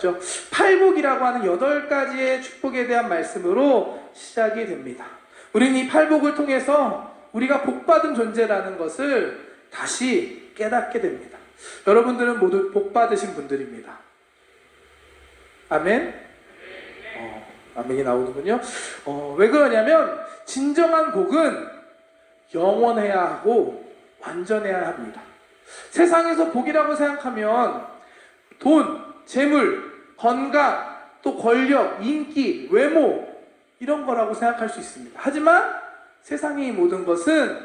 봤죠. 팔복이라고 하는 여덟 가지의 축복에 대한 말씀으로 시작이 됩니다. 우리는 이 팔복을 통해서 우리가 복받은 존재라는 것을 다시 깨닫게 됩니다. 여러분들은 모두 복받으신 분들입니다. 아멘? 어, 아멘이 나오는군요. 어, 왜 그러냐면, 진정한 복은 영원해야 하고 완전해야 합니다. 세상에서 복이라고 생각하면 돈, 재물, 건강, 또 권력, 인기, 외모 이런 거라고 생각할 수 있습니다. 하지만 세상의 이 모든 것은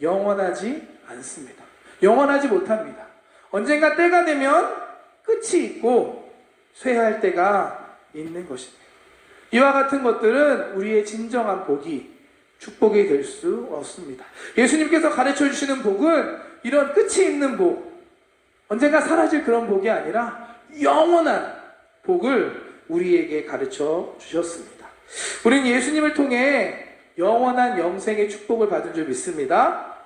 영원하지 않습니다. 영원하지 못합니다. 언젠가 때가 되면 끝이 있고 쇠할 때가 있는 것입니다. 이와 같은 것들은 우리의 진정한 복이 축복이 될 수 없습니다. 예수님께서 가르쳐 주시는 복은 이런 끝이 있는 복, 언젠가 사라질 그런 복이 아니라 영원한 복을 우리에게 가르쳐 주셨습니다. 우리는 예수님을 통해 영원한 영생의 축복을 받은 줄 믿습니다.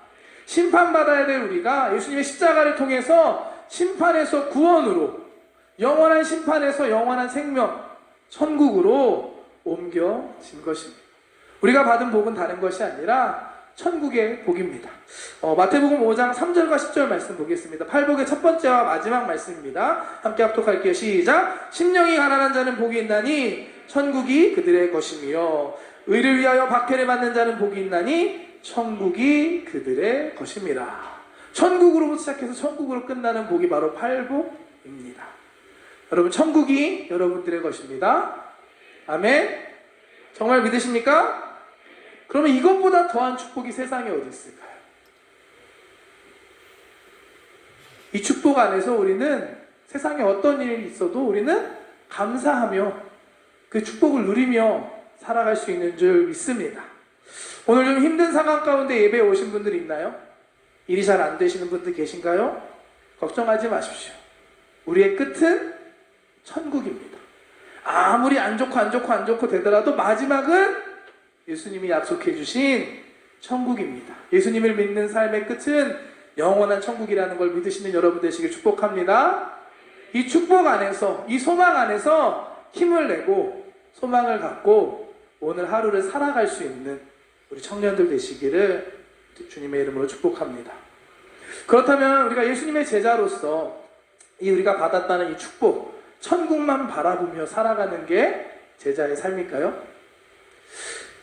심판받아야 될 우리가 예수님의 십자가를 통해서 심판에서 구원으로 영원한 심판에서 영원한 생명, 천국으로 옮겨진 것입니다. 우리가 받은 복은 다른 것이 아니라 천국의 복입니다. 어, 마태복음 5장 3절과 10절 말씀 보겠습니다. 팔복의 첫 번째와 마지막 말씀입니다. 함께 합독할게요. 시작. 심령이 가난한 자는 복이 있나니 천국이 그들의 것이며 의를 위하여 박해를 받는 자는 복이 있나니 천국이 그들의 것입니다. 천국으로 시작해서 천국으로 끝나는 복이 바로 팔복입니다. 여러분 천국이 여러분들의 것입니다. 아멘. 정말 믿으십니까? 그러면 이것보다 더한 축복이 세상에 어디 있을까요? 이 축복 안에서 우리는 세상에 어떤 일이 있어도 우리는 감사하며 그 축복을 누리며 살아갈 수 있는 줄 믿습니다. 오늘 좀 힘든 상황 가운데 예배에 오신 분들 있나요? 일이 잘 안 되시는 분들 계신가요? 걱정하지 마십시오. 우리의 끝은 천국입니다. 아무리 안 좋고 안 좋고 안 좋고 되더라도 마지막은 예수님이 약속해 주신 천국입니다. 예수님을 믿는 삶의 끝은 영원한 천국이라는 걸 믿으시는 여러분 되시길 축복합니다. 이 축복 안에서, 이 소망 안에서 힘을 내고 소망을 갖고 오늘 하루를 살아갈 수 있는 우리 청년들 되시기를 주님의 이름으로 축복합니다. 그렇다면 우리가 예수님의 제자로서 이 우리가 받았다는 이 축복, 천국만 바라보며 살아가는 게 제자의 삶일까요?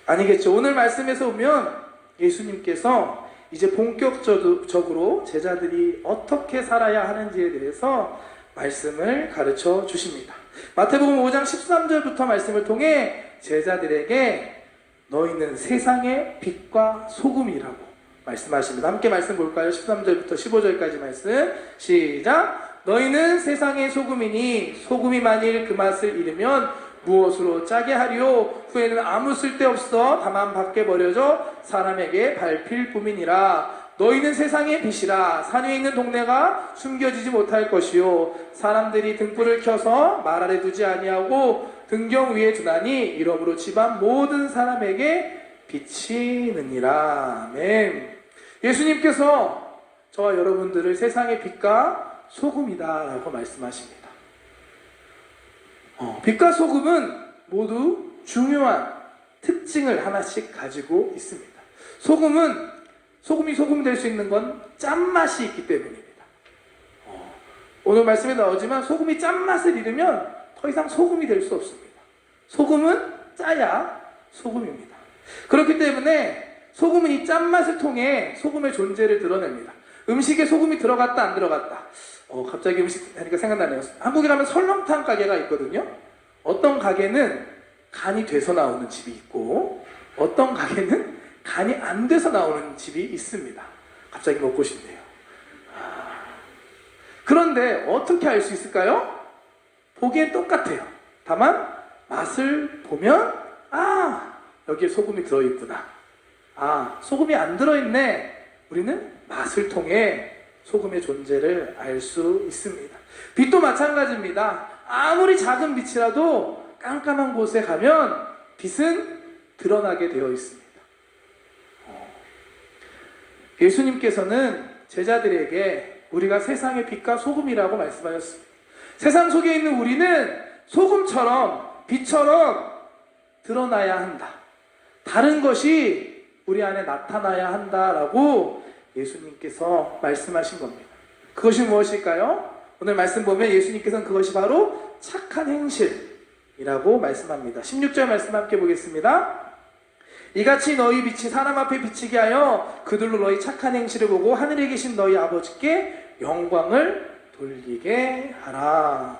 아니겠죠. 오늘 말씀에서 보면 예수님께서 이제 본격적으로 제자들이 어떻게 살아야 하는지에 대해서 말씀을 가르쳐 주십니다. 마태복음 5장 13절부터 말씀을 통해 제자들에게 너희는 세상의 빛과 소금이라고 말씀하십니다. 함께 말씀 볼까요? 13절부터 15절까지 말씀. 시작. 너희는 세상의 소금이니 소금이 만일 그 맛을 잃으면 무엇으로 짜게 하리요? 후에는 아무 쓸데 없어 다만 밖에 버려져 사람에게 밟힐 뿐이니라. 너희는 세상의 빛이라. 산 위에 있는 동네가 숨겨지지 못할 것이요. 사람들이 등불을 켜서 말 아래 두지 아니하고 등경 위에 두나니 이러므로 집안 모든 사람에게 비치느니라. 아멘. 예수님께서 저와 여러분들을 세상의 빛과 소금이다라고 말씀하십니다 어, 빛과 소금은 모두 중요한 특징을 하나씩 가지고 있습니다. 소금은 소금이 소금 될수 있는 건 짠맛이 있기 때문입니다. 어, 오늘 말씀에 나오지만 소금이 짠맛을 잃으면 더 이상 소금이 될 수 없습니다. 소금은 짜야 소금입니다. 그렇기 때문에 소금은 이 짠맛을 통해 소금의 존재를 드러냅니다. 음식에 소금이 들어갔다 안 들어갔다. 어, 갑자기 음식 하니까 생각나네요. 한국에 가면 설렁탕 가게가 있거든요. 어떤 가게는 간이 돼서 나오는 집이 있고 어떤 가게는 간이 안 돼서 나오는 집이 있습니다. 갑자기 먹고 싶네요. 아, 그런데 어떻게 알 수 있을까요? 보기엔 똑같아요. 다만 맛을 보면 아 여기에 소금이 들어있구나. 아 소금이 안 들어있네. 우리는 맛을 통해 소금의 존재를 알 수 있습니다. 빛도 마찬가지입니다. 아무리 작은 빛이라도 깜깜한 곳에 가면 빛은 드러나게 되어 있습니다. 어. 예수님께서는 제자들에게 우리가 세상의 빛과 소금이라고 말씀하셨습니다. 세상 속에 있는 우리는 소금처럼 빛처럼 드러나야 한다. 다른 것이 우리 안에 나타나야 한다라고 예수님께서 말씀하신 겁니다. 그것이 무엇일까요? 오늘 말씀 보면 예수님께서는 그것이 바로 착한 행실이라고 말씀합니다. 16절 말씀 함께 보겠습니다. 이같이 너희 빛이 사람 앞에 비치게 하여 그들로 너희 착한 행실을 보고 하늘에 계신 너희 아버지께 영광을 돌리게 하라.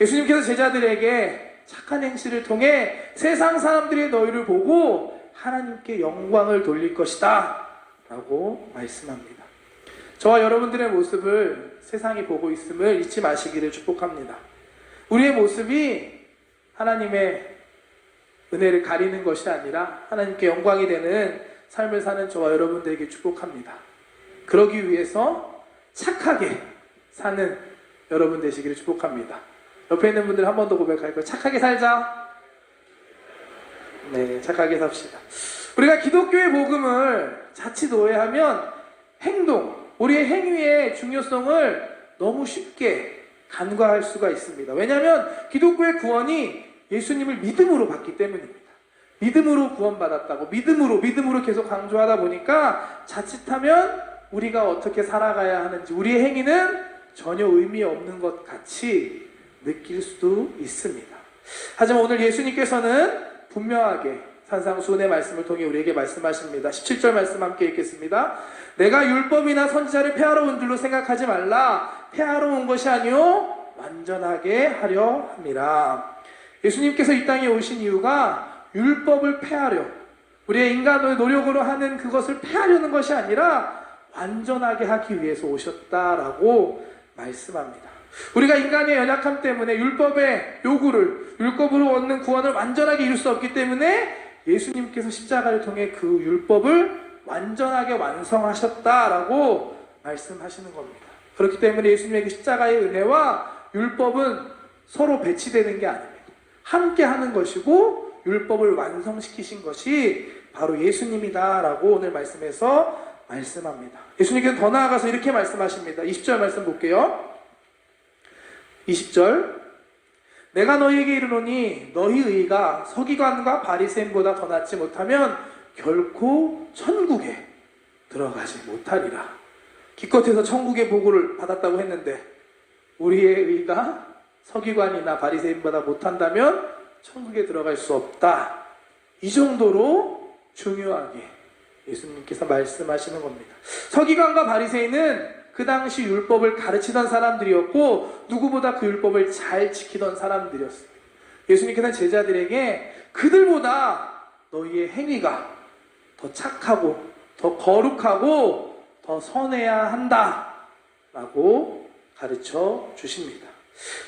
예수님께서 제자들에게 착한 행실을 통해 세상 사람들이 너희를 보고 하나님께 영광을 돌릴 것이다. 라고 말씀합니다. 저와 여러분들의 모습을 세상이 보고 있음을 잊지 마시기를 축복합니다. 우리의 모습이 하나님의 은혜를 가리는 것이 아니라 하나님께 영광이 되는 삶을 사는 저와 여러분들에게 축복합니다. 그러기 위해서 착하게 사는 여러분 되시기를 축복합니다. 옆에 있는 분들 한 번 더 고백할 거예요. 착하게 살자. 네, 착하게 삽시다. 우리가 기독교의 복음을 자칫 오해하면 행동, 우리의 행위의 중요성을 너무 쉽게 간과할 수가 있습니다. 왜냐하면 기독교의 구원이 예수님을 믿음으로 받기 때문입니다. 믿음으로 구원받았다고 믿음으로 믿음으로 계속 강조하다 보니까 자칫하면 우리가 어떻게 살아가야 하는지 우리의 행위는 전혀 의미 없는 것 같이 느낄 수도 있습니다. 하지만 오늘 예수님께서는 분명하게 산상수훈의 말씀을 통해 우리에게 말씀하십니다. 17절 말씀 함께 읽겠습니다. 내가 율법이나 선지자를 폐하러 온 줄로 생각하지 말라. 폐하러 온 것이 아니요 완전하게 하려 함이라. 예수님께서 이 땅에 오신 이유가 율법을 폐하려 우리의 인간의 노력으로 하는 그것을 폐하려는 것이 아니라 완전하게 하기 위해서 오셨다라고 말씀합니다. 우리가 인간의 연약함 때문에 율법의 요구를 율법으로 얻는 구원을 완전하게 이룰 수 없기 때문에 예수님께서 십자가를 통해 그 율법을 완전하게 완성하셨다라고 말씀하시는 겁니다. 그렇기 때문에 예수님의 그 십자가의 은혜와 율법은 서로 배치되는 게 아닙니다. 함께 하는 것이고 율법을 완성시키신 것이 바로 예수님이다라고 오늘 말씀에서 말씀합니다. 예수님께서 더 나아가서 이렇게 말씀하십니다. 20절 말씀 볼게요. 20절 내가 너희에게 이르노니 너희 의가 서기관과 바리새인보다 더 낫지 못하면 결코 천국에 들어가지 못하리라. 기껏해서 천국의 보고를 받았다고 했는데 우리의 의가 서기관이나 바리새인보다 못한다면 천국에 들어갈 수 없다. 이 정도로 중요하게 예수님께서 말씀하시는 겁니다. 서기관과 바리새인은 그 당시 율법을 가르치던 사람들이었고 누구보다 그 율법을 잘 지키던 사람들이었습니다. 예수님께서는 제자들에게 그들보다 너희의 행위가 더 착하고 더 거룩하고 더 선해야 한다 라고 가르쳐 주십니다.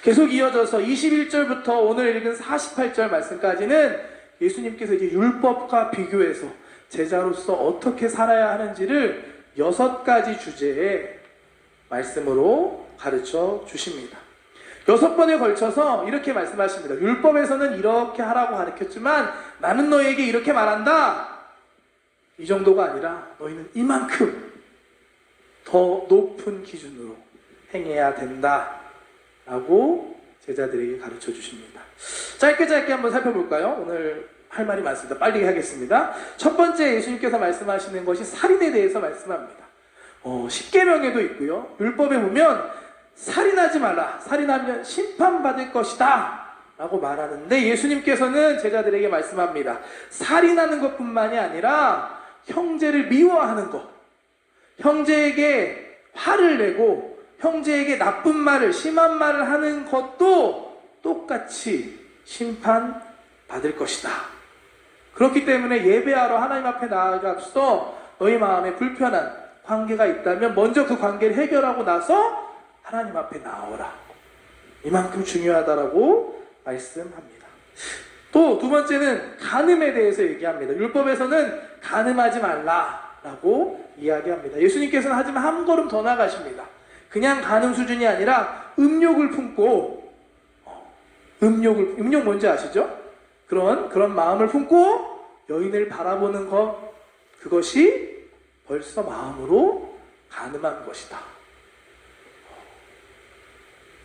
계속 이어져서 21절부터 오늘 읽은 48절 말씀까지는 예수님께서 이제 율법과 비교해서 제자로서 어떻게 살아야 하는지를 여섯 가지 주제에 말씀으로 가르쳐 주십니다. 여섯 번에 걸쳐서 이렇게 말씀하십니다. 율법에서는 이렇게 하라고 가르쳤지만 나는 너에게 이렇게 말한다. 이 정도가 아니라 너희는 이만큼 더 높은 기준으로 행해야 된다. 라고 제자들에게 가르쳐 주십니다. 짧게 짧게 한번 살펴볼까요? 오늘 할 말이 많습니다. 빨리 하겠습니다. 첫 번째 예수님께서 말씀하시는 것이 살인에 대해서 말씀합니다. 어, 십계명에도 있고요. 율법에 보면 살인하지 말라. 살인하면 심판받을 것이다. 라고 말하는데 예수님께서는 제자들에게 말씀합니다. 살인하는 것뿐만이 아니라 형제를 미워하는 것. 형제에게 화를 내고 형제에게 나쁜 말을, 심한 말을 하는 것도 똑같이 심판 받을 것이다. 그렇기 때문에 예배하러 하나님 앞에 나아가서 너희 마음에 불편한 관계가 있다면 먼저 그 관계를 해결하고 나서 하나님 앞에 나오라. 이만큼 중요하다라고 말씀합니다. 또 두 번째는 간음에 대해서 얘기합니다. 율법에서는 간음하지 말라라고 이야기합니다. 예수님께서는 하지만 한 걸음 더 나가십니다. 그냥 간음 수준이 아니라 음욕을 품고 어, 음욕을 음욕 뭔지 아시죠? 그런 그런 마음을 품고 여인을 바라보는 것 그것이 벌써 마음으로 가늠한 것이다.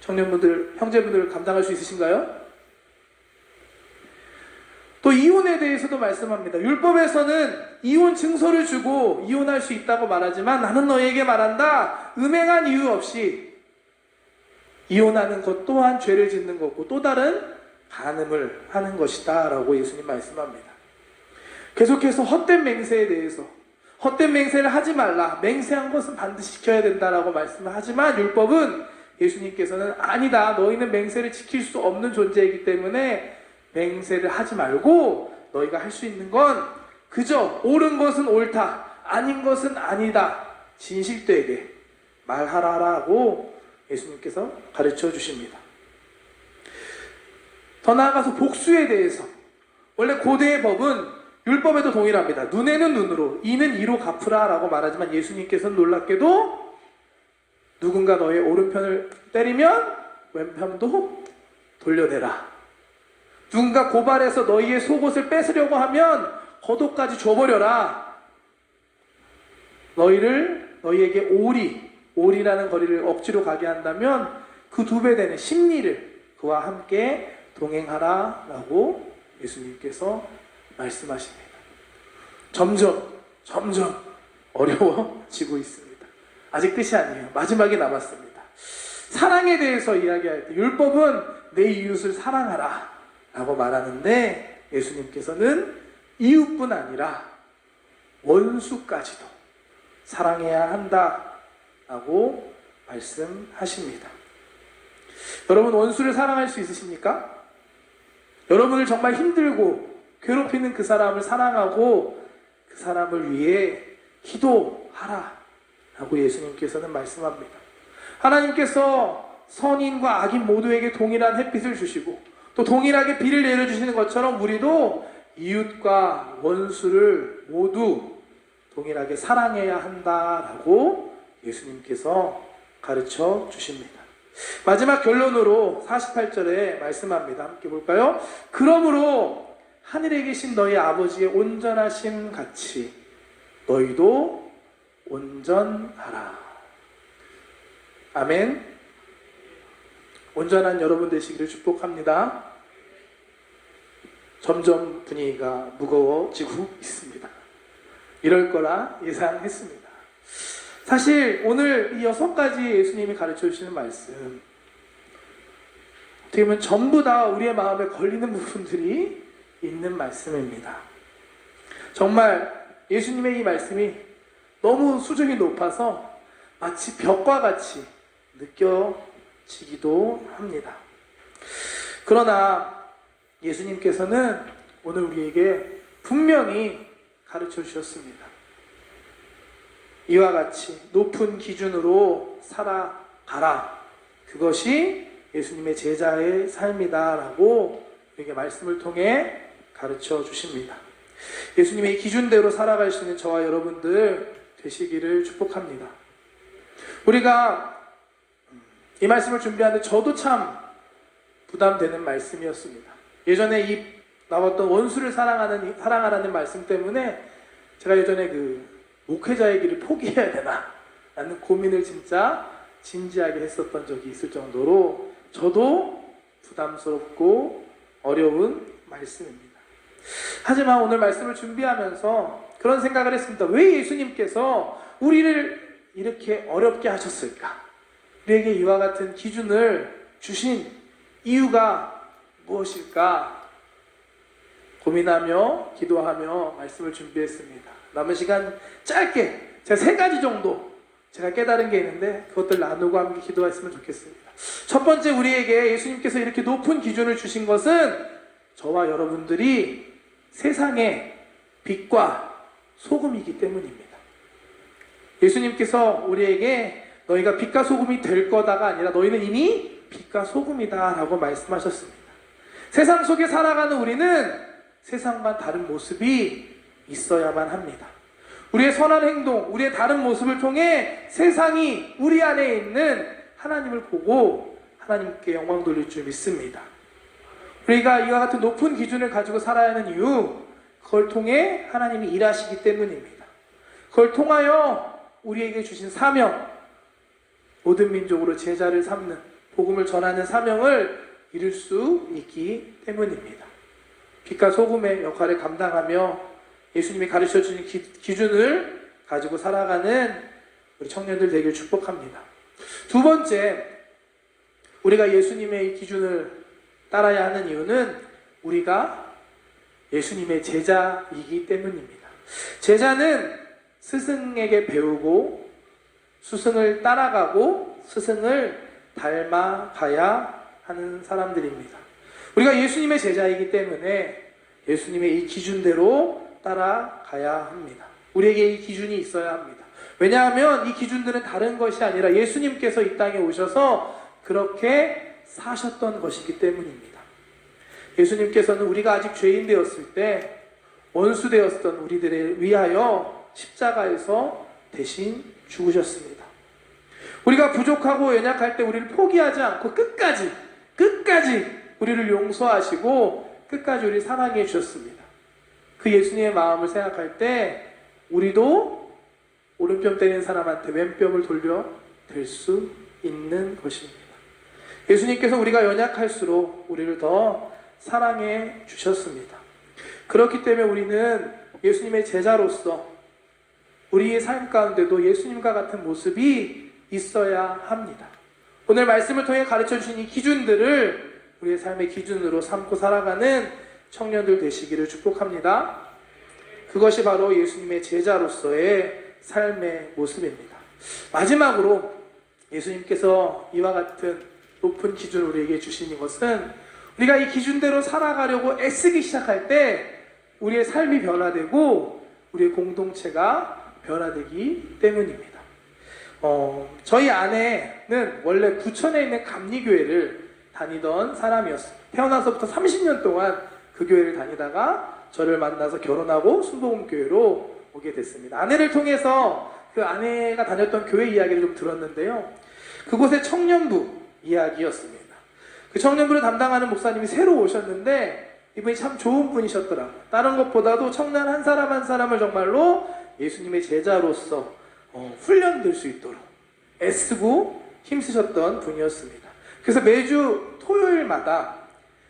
청년분들, 형제분들 감당할 수 있으신가요? 이혼에 대해서도 말씀합니다. 율법에서는 이혼 증서를 주고 이혼할 수 있다고 말하지만 나는 너에게 말한다. 음행한 이유 없이 이혼하는 것 또한 죄를 짓는 거고 또 다른 간음을 하는 것이다. 라고 예수님 말씀합니다. 계속해서 헛된 맹세에 대해서 헛된 맹세를 하지 말라. 맹세한 것은 반드시 지켜야 된다라고 말씀을 하지만 율법은 예수님께서는 아니다. 너희는 맹세를 지킬 수 없는 존재이기 때문에 맹세를 하지 말고 너희가 할 수 있는 건 그저 옳은 것은 옳다. 아닌 것은 아니다. 진실되게 말하라라고 예수님께서 가르쳐 주십니다. 더 나아가서 복수에 대해서 원래 고대의 법은 율법에도 동일합니다. 눈에는 눈으로, 이는 이로 갚으라 라고 말하지만 예수님께서는 놀랍게도 누군가 너의 오른편을 때리면 왼편도 돌려내라. 누군가 고발해서 너희의 속옷을 뺏으려고 하면 겉옷까지 줘버려라. 너희를 너희에게 오리, 오리라는 거리를 억지로 가게 한다면 그 두 배 되는 심리를 그와 함께 동행하라 라고 예수님께서 말씀하십니다. 점점 점점 어려워지고 있습니다. 아직 끝이 아니에요. 마지막이 남았습니다. 사랑에 대해서 이야기할 때 율법은 내 이웃을 사랑하라 라고 말하는데 예수님께서는 이웃뿐 아니라 원수까지도 사랑해야 한다 라고 말씀하십니다. 여러분 원수를 사랑할 수 있으십니까? 여러분을 정말 힘들고 괴롭히는 그 사람을 사랑하고 그 사람을 위해 기도하라 라고 예수님께서는 말씀합니다. 하나님께서 선인과 악인 모두에게 동일한 햇빛을 주시고 또 동일하게 비를 내려주시는 것처럼 우리도 이웃과 원수를 모두 동일하게 사랑해야 한다라고 예수님께서 가르쳐 주십니다. 마지막 결론으로 48절에 말씀합니다. 함께 볼까요? 그러므로 하늘에 계신 너희 아버지의 온전하심 같이 너희도 온전하라. 아멘. 온전한 여러분 되시기를 축복합니다. 점점 분위기가 무거워지고 있습니다. 이럴 거라 예상했습니다. 사실 오늘 이 여섯 가지 예수님이 가르쳐 주시는 말씀, 어떻게 보면 전부 다 우리의 마음에 걸리는 부분들이 있는 말씀입니다. 정말 예수님의 이 말씀이 너무 수준이 높아서 마치 벽과 같이 느껴지기도 합니다. 그러나 예수님께서는 오늘 우리에게 분명히 가르쳐 주셨습니다. 이와 같이 높은 기준으로 살아가라. 그것이 예수님의 제자의 삶이다라고 우리에게 말씀을 통해 가르쳐 주십니다. 예수님의 기준대로 살아갈 수 있는 저와 여러분들 되시기를 축복합니다. 우리가 이 말씀을 준비하는데 저도 참 부담되는 말씀이었습니다. 예전에 이 나왔던 원수를 사랑하는 사랑하라는 말씀 때문에 제가 예전에 그 목회자의 길을 포기해야 되나 라는 고민을 진짜 진지하게 했었던 적이 있을 정도로 저도 부담스럽고 어려운 말씀입니다. 하지만 오늘 말씀을 준비하면서 그런 생각을 했습니다. 왜 예수님께서 우리를 이렇게 어렵게 하셨을까? 우리에게 이와 같은 기준을 주신 이유가 무엇일까? 고민하며 기도하며 말씀을 준비했습니다. 남은 시간 짧게 제가 세 가지 정도 제가 깨달은 게 있는데 그것들 나누고 함께 기도했으면 좋겠습니다. 첫 번째 우리에게 예수님께서 이렇게 높은 기준을 주신 것은 저와 여러분들이 세상의 빛과 소금이기 때문입니다. 예수님께서 우리에게 너희가 빛과 소금이 될 거다가 아니라 너희는 이미 빛과 소금이다 라고 말씀하셨습니다. 세상 속에 살아가는 우리는 세상과 다른 모습이 있어야만 합니다. 우리의 선한 행동, 우리의 다른 모습을 통해 세상이 우리 안에 있는 하나님을 보고 하나님께 영광 돌릴 줄 믿습니다. 우리가 이와 같은 높은 기준을 가지고 살아야 하는 이유, 그걸 통해 하나님이 일하시기 때문입니다. 그걸 통하여 우리에게 주신 사명, 모든 민족으로 제자를 삼는 복음을 전하는 사명을 이룰 수 있기 때문입니다. 빛과 소금의 역할을 감당하며 예수님이 가르쳐 주신 기, 기준을 가지고 살아가는 우리 청년들 되길 축복합니다. 두 번째, 우리가 예수님의 이 기준을 따라야 하는 이유는 우리가 예수님의 제자이기 때문입니다. 제자는 스승에게 배우고 스승을 따라가고 스승을 닮아가야 하는 사람들입니다. 우리가 예수님의 제자이기 때문에 예수님의 이 기준대로 따라가야 합니다. 우리에게 이 기준이 있어야 합니다. 왜냐하면 이 기준들은 다른 것이 아니라 예수님께서 이 땅에 오셔서 그렇게 사셨던 것이기 때문입니다. 예수님께서는 우리가 아직 죄인 되었을 때 원수 되었던 우리들을 위하여 십자가에서 대신 죽으셨습니다. 우리가 부족하고 연약할 때 우리를 포기하지 않고 끝까지 끝까지 우리를 용서하시고 끝까지 우리를 사랑해 주셨습니다. 그 예수님의 마음을 생각할 때 우리도 오른편 때리는 사람한테 왼뼘을 돌려 될 수 있는 것입니다. 예수님께서 우리가 연약할수록 우리를 더 사랑해 주셨습니다. 그렇기 때문에 우리는 예수님의 제자로서 우리의 삶 가운데도 예수님과 같은 모습이 있어야 합니다. 오늘 말씀을 통해 가르쳐 주신 이 기준들을 우리의 삶의 기준으로 삼고 살아가는 청년들 되시기를 축복합니다. 그것이 바로 예수님의 제자로서의 삶의 모습입니다. 마지막으로 예수님께서 이와 같은 높은 기준을 우리에게 주시는 것은 우리가 이 기준대로 살아가려고 애쓰기 시작할 때 우리의 삶이 변화되고 우리의 공동체가 변화되기 때문입니다. 어, 저희 아내는 원래 부천에 있는 감리교회를 다니던 사람이었습니다. 태어나서부터 30년 동안 그 교회를 다니다가 저를 만나서 결혼하고 순복음교회로 오게 됐습니다. 아내를 통해서 그 아내가 다녔던 교회 이야기를 좀 들었는데요. 그곳의 청년부 이야기였습니다. 그 청년부를 담당하는 목사님이 새로 오셨는데 이분이 참 좋은 분이셨더라고요. 다른 것보다도 청년 한 사람 한 사람을 정말로 예수님의 제자로서 어, 훈련될 수 있도록 애쓰고 힘쓰셨던 분이었습니다. 그래서 매주 토요일마다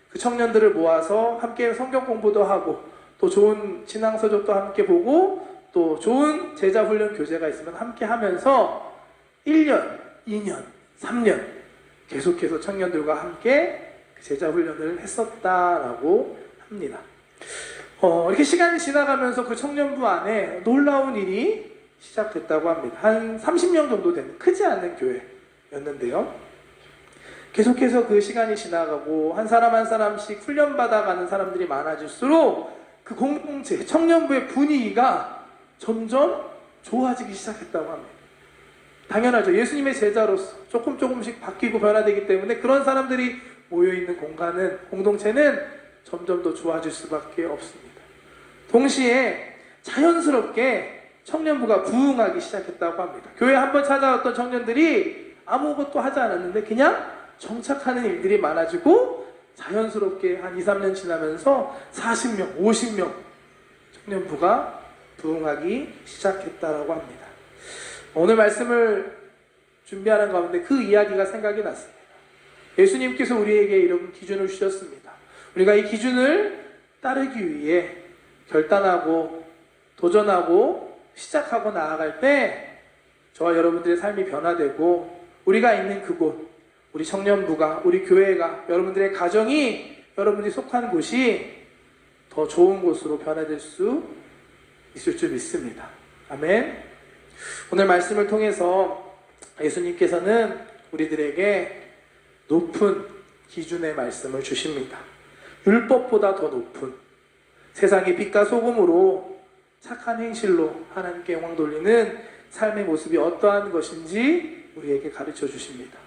그 청년들을 모아서 함께 성경 공부도 하고 또 좋은 신앙서적도 함께 보고 또 좋은 제자 훈련 교재가 있으면 함께 하면서 1년, 2년, 3년 계속해서 청년들과 함께 그 제자 훈련을 했었다라고 합니다. 어, 이렇게 시간이 지나가면서 그 청년부 안에 놀라운 일이 시작됐다고 합니다. 한 30명 정도 되는 크지 않은 교회였는데요. 계속해서 그 시간이 지나가고 한 사람 한 사람씩 훈련받아가는 사람들이 많아질수록 그 공동체, 청년부의 분위기가 점점 좋아지기 시작했다고 합니다. 당연하죠. 예수님의 제자로서 조금 조금씩 바뀌고 변화되기 때문에 그런 사람들이 모여있는 공간은, 공동체는 점점 더 좋아질 수밖에 없습니다. 동시에 자연스럽게 청년부가 부흥하기 시작했다고 합니다. 교회 한 번 찾아왔던 청년들이 아무것도 하지 않았는데 그냥 정착하는 일들이 많아지고 자연스럽게 한 2, 3년 지나면서 40명, 50명 청년부가 부흥하기 시작했다라고 합니다. 오늘 말씀을 준비하는 가운데 그 이야기가 생각이 났습니다. 예수님께서 우리에게 이런 기준을 주셨습니다. 우리가 이 기준을 따르기 위해 결단하고 도전하고 시작하고 나아갈 때 저와 여러분들의 삶이 변화되고 우리가 있는 그곳, 우리 청년부가, 우리 교회가, 여러분들의 가정이 여러분들이 속한 곳이 더 좋은 곳으로 변화될 수 있을 줄 믿습니다. 아멘. 오늘 말씀을 통해서 예수님께서는 우리들에게 높은 기준의 말씀을 주십니다. 율법보다 더 높은 세상의 빛과 소금으로 착한 행실로 하나님께 영광 돌리는 삶의 모습이 어떠한 것인지 우리에게 가르쳐 주십니다.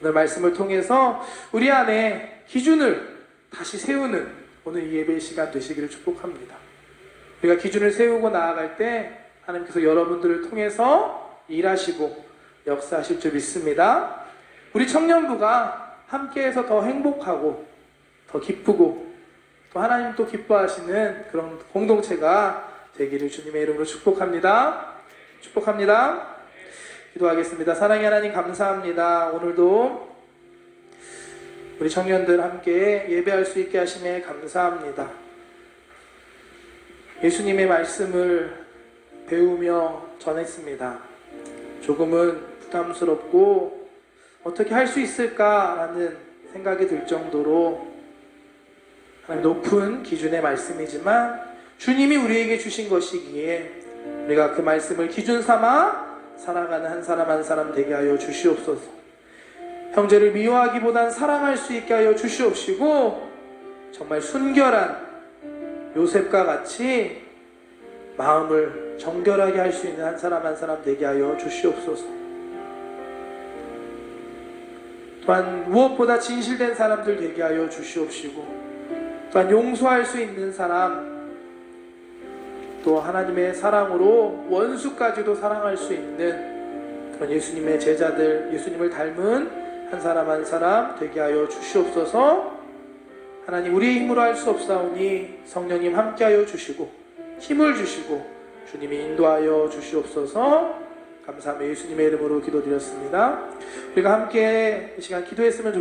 오늘 말씀을 통해서 우리 안에 기준을 다시 세우는 오늘 이 예배 시간 되시기를 축복합니다. 우리가 기준을 세우고 나아갈 때 하나님께서 여러분들을 통해서 일하시고 역사하실 줄 믿습니다. 우리 청년부가 함께해서 더 행복하고 더 기쁘고 또 하나님 또 기뻐하시는 그런 공동체가 되기를 주님의 이름으로 축복합니다. 축복합니다. 기도하겠습니다. 사랑의 하나님 감사합니다. 오늘도 우리 청년들 함께 예배할 수 있게 하심에 감사합니다. 예수님의 말씀을 배우며 전했습니다. 조금은 부담스럽고 어떻게 할 수 있을까라는 생각이 들 정도로 높은 기준의 말씀이지만 주님이 우리에게 주신 것이기에 우리가 그 말씀을 기준 삼아 살아가는 한 사람 한 사람 되게 하여 주시옵소서. 형제를 미워하기보단 사랑할 수 있게 하여 주시옵시고 정말 순결한 요셉과 같이 마음을 정결하게 할 수 있는 한 사람 한 사람 되게 하여 주시옵소서. 또한 무엇보다 진실된 사람들 되게 하여 주시옵시고 또한 용서할 수 있는 사람 또 하나님의 사랑으로 원수까지도 사랑할 수 있는 그런 예수님의 제자들 예수님을 닮은 한 사람 한 사람 되게 하여 주시옵소서 하나님 우리의 힘으로 할 수 없사오니 성령님 함께하여 주시고 힘을 주시고 주님이 인도하여 주시옵소서. 감사하며 예수님의 이름으로 기도드렸습니다. 우리가 함께 이 시간 기도했으면 좋